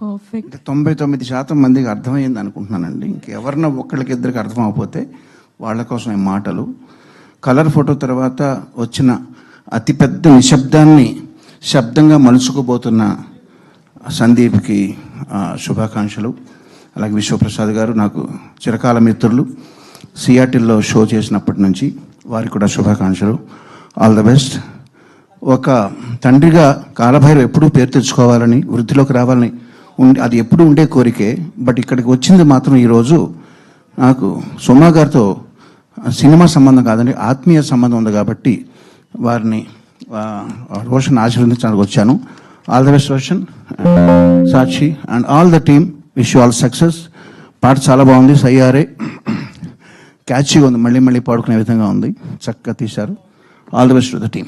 Perfect తొంభై తొమ్మిది శాతం మందికి అర్థమైంది అనుకుంటున్నానండి. ఇంకెవరినో ఒక్కళ్ళకి ఇద్దరికి అర్థం అవ్వకపోతే వాళ్ళ కోసం ఈ మాటలు. కలర్ ఫోటో తర్వాత వచ్చిన అతిపెద్ద నిశ్శబ్దాన్ని శబ్దంగా మలుచుకుపోతున్న సందీప్కి శుభాకాంక్షలు. అలాగే విశ్వప్రసాద్ గారు నాకు చిరకాల మిత్రులు. సియాటిల్లో షో చేసినప్పటి నుంచి వారికి కూడా శుభాకాంక్షలు. All the best. ఒక తండ్రిగా కాలభైరవ్ ఎప్పుడూ పేరు తెచ్చుకోవాలని వృద్ధిలోకి రావాలని ఉండి అది ఎప్పుడు ఉండే కోరికే బట్ ఇక్కడికి వచ్చింది మాత్రం ఈరోజు నాకు సుమా గారితో సినిమా సంబంధం కాదండి ఆత్మీయ సంబంధం ఉంది కాబట్టి వారిని రోషన్ ఆశీర్వదించడానికి వచ్చాను. All the best Roshan. Sakshi and all the team wish all success. పాట చాలా బాగుంది సయ్యారే. క్యాచీగా ఉంది మళ్ళీ మళ్ళీ పాడుకునే విధంగా ఉంది. చక్కగా తీశారు. All the best the team